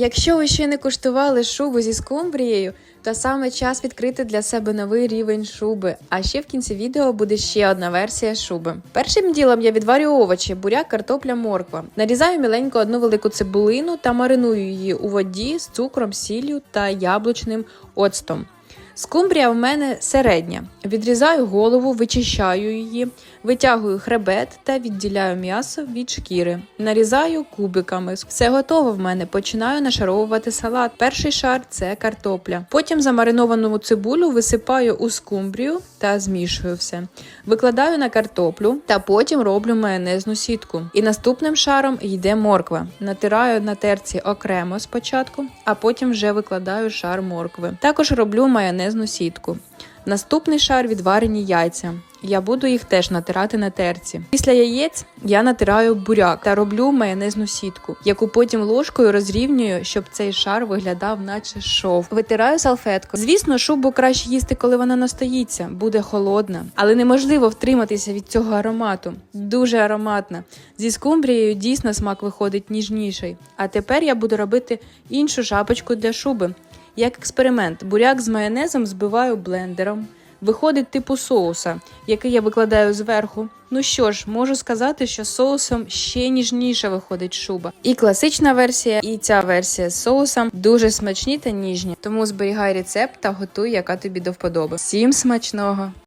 Якщо ви ще не куштували шубу зі скумбрією, то саме час відкрити для себе новий рівень шуби. А ще в кінці відео буде ще одна версія шуби. Першим ділом я відварю овочі, буряк, картопля, морква. Нарізаю міленько одну велику цибулину та мариную її у воді з цукром, сіллю та яблучним оцтом. Скумбрія в мене середня. Відрізаю голову, вичищаю її, витягую хребет та відділяю м'ясо від шкіри. Нарізаю кубиками. Все готово в мене. Починаю нашаровувати салат. Перший шар це картопля. Потім замариновану цибулю висипаю у скумбрію та змішую все. Викладаю на картоплю та потім роблю майонезну сітку. І наступним шаром йде морква. Натираю на терці окремо спочатку, а потім вже викладаю шар моркви. Також роблю майонезну сітку. Наступний шар відварені яйця. Я буду їх теж натирати на терці. Після яєць я натираю буряк та роблю майонезну сітку, яку потім ложкою розрівнюю, щоб цей шар виглядав, наче шов. Витираю салфетку. Звісно, шубу краще їсти, коли вона настоїться, буде холодна, але неможливо втриматися від цього аромату. Дуже ароматна. Зі скумбрією дійсно смак виходить ніжніший. А тепер я буду робити іншу шапочку для шуби. Як експеримент, буряк з майонезом збиваю блендером. Виходить типу соуса, який я викладаю зверху. Ну що ж, можу сказати, що соусом ще ніжніше виходить шуба. І класична версія, і ця версія з соусом дуже смачні та ніжні. Тому зберігай рецепт та готуй, яка тобі до вподоби. Всім смачного!